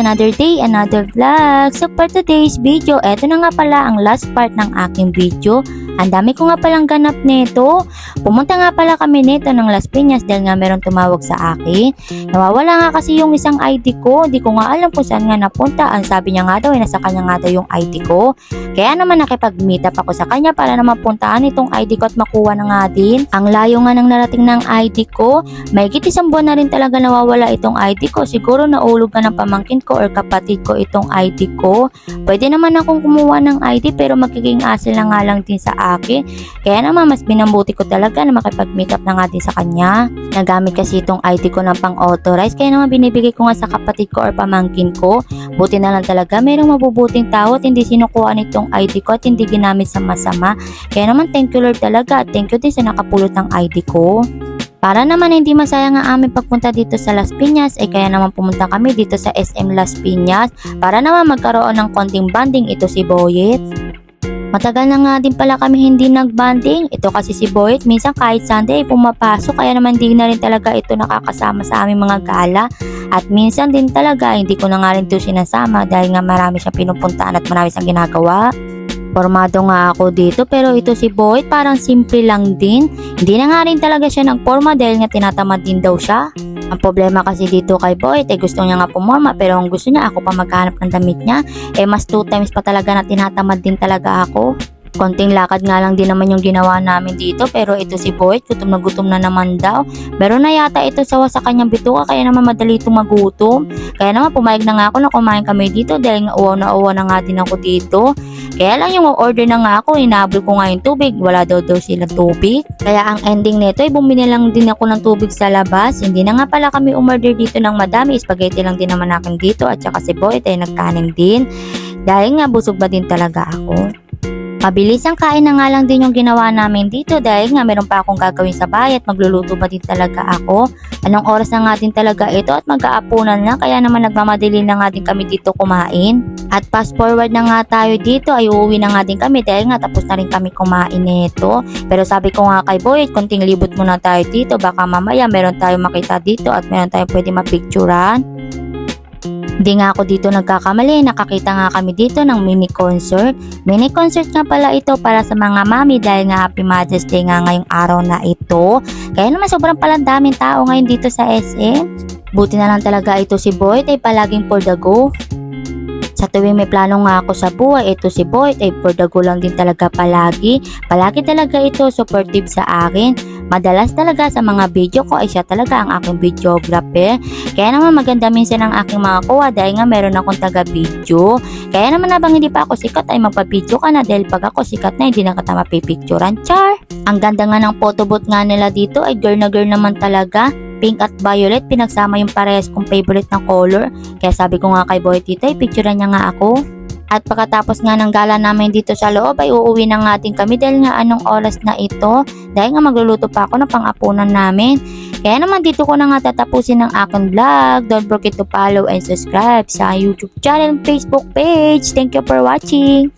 another day, another vlog. So for today's video, eto na nga pala ang last part ng aking video. Ang dami ko nga palang ganap nito. Pumunta nga pala kami nito ng Las Piñas dahil nga meron tumawag sa akin. Nawawala nga kasi yung isang ID ko. Di ko nga alam kung saan nga napunta. Ang sabi niya nga daw, ay nasa kanya nga daw yung ID ko. Kaya naman nakipag-meet up ako sa kanya para naman puntaan itong ID ko at makuha na nga din. Ang layo nga ng narating ng ID ko. May isang buwan na rin talaga nawawala itong ID ko. Siguro naulog ka ng pamangkin ko or kapatid ko itong ID ko. Pwede naman akong kumuha ng ID pero magiging asil na nga lang din sa akin. Kaya naman mas binambuti ko talaga na makipag-meet up na nga din sa kanya. Nagamit kasi itong ID ko ng pang-authorize kaya naman binibigay ko nga sa kapatid ko or pamangkin ko. Buti na lang talaga mayroong mabubuting tao at hindi sinukuha nitong ID ko at hindi ginamit sa masama. Kaya naman thank you Lord talaga thank you din sa nakapulot ng ID ko. Para naman hindi masayang ang aming pagpunta dito sa Las Piñas, ay kaya naman pumunta kami dito sa SM Las Piñas para naman magkaroon ng konting banding ito si Boyet. Matagal na nga din pala kami hindi nagbanding. Ito kasi si Boyet, minsan kahit Sunday ay pumapasok kaya naman di na rin talaga ito nakakasama sa aming mga gala. At minsan din talaga hindi ko na nga rin ito sinasama dahil nga marami siyang pinupuntaan at marami siyang ginagawa. Formado nga ako dito pero ito si Boyd parang simple lang din. Hindi na nga rin talaga siya nagporma dahil nga tinatamad din daw siya. Ang problema kasi dito kay Boyd ay gusto niya nga pumorma pero ang gusto niya ako pa maghanap ng damit niya eh mas two times pa talaga na tinatamad din talaga ako. Konting lakad nga lang din naman yung ginawa namin dito pero ito si Boyd gutom na gutom na naman daw. Meron na yata ito sawa sa kanyang bituka kaya naman madali itong magutom. Kaya naman pumayag na nga ako na kumain kami dito dahil nga uwaw na uwaw na nga din ako dito. Kaya lang yung order na nga ako, inabol ko nga yung tubig. Wala daw daw sila tubig. Kaya ang ending nito ay bumili lang din ako ng tubig sa labas. Hindi na nga pala kami umorder dito ng madami. Spaghetti lang din naman akin dito at saka si Boyd ay nagkanin din. Dahil nga busog ba din talaga ako. Mabilis ang kain na nga lang din yung ginawa namin dito dahil nga meron pa akong gagawin sa bahay at magluluto ba din talaga ako. Anong oras na nga din talaga ito at mag-aapunan na kaya naman nagmamadali na nga din kami dito kumain. At fast forward na nga tayo dito ay uuwi na nga din kami dahil nga tapos na rin kami kumain nito. Pero sabi ko nga kay Boyd, konting libot muna tayo dito baka mamaya meron tayong makita dito at meron tayong pwede mapicturan. Hindi nga ako dito nagkakamali, nakakita nga kami dito ng mini concert. Mini concert nga pala ito para sa mga mami dahil nga Happy Mother's Day nga ngayong araw na ito. Kaya naman sobrang pala daming tao ngayon dito sa SM. Buti na lang talaga ito si Boyd ay palaging for the go. Sa tuwing may plano nga ako sa buhay, ito si Boyd ay for the go lang din talaga palagi. Palagi talaga ito supportive sa akin. Madalas talaga sa mga video ko ay siya talaga ang aking videographer. Kaya naman maganda minsan ang aking mga kuha dahil nga meron akong taga-video. Kaya naman habang hindi pa ako sikat ay magpa-video ka na dahil pag ako sikat na hindi na kita mapipicturan. Char! Ang ganda nga ng photobooth nga nila dito ay girl na girl naman talaga. Pink at violet, pinagsama yung parehas kong favorite na color. Kaya sabi ko nga kay Boy Tito, picturean niya nga ako. At pagkatapos nga ng gala namin dito sa loob ay uuwi na nga din kami dahil nga anong oras na ito. Dahil nga magluluto pa ako ng pang-apunan namin. Kaya naman dito ko na nga tatapusin ang aking vlog. Don't forget to follow and subscribe sa YouTube channel and Facebook page. Thank you for watching.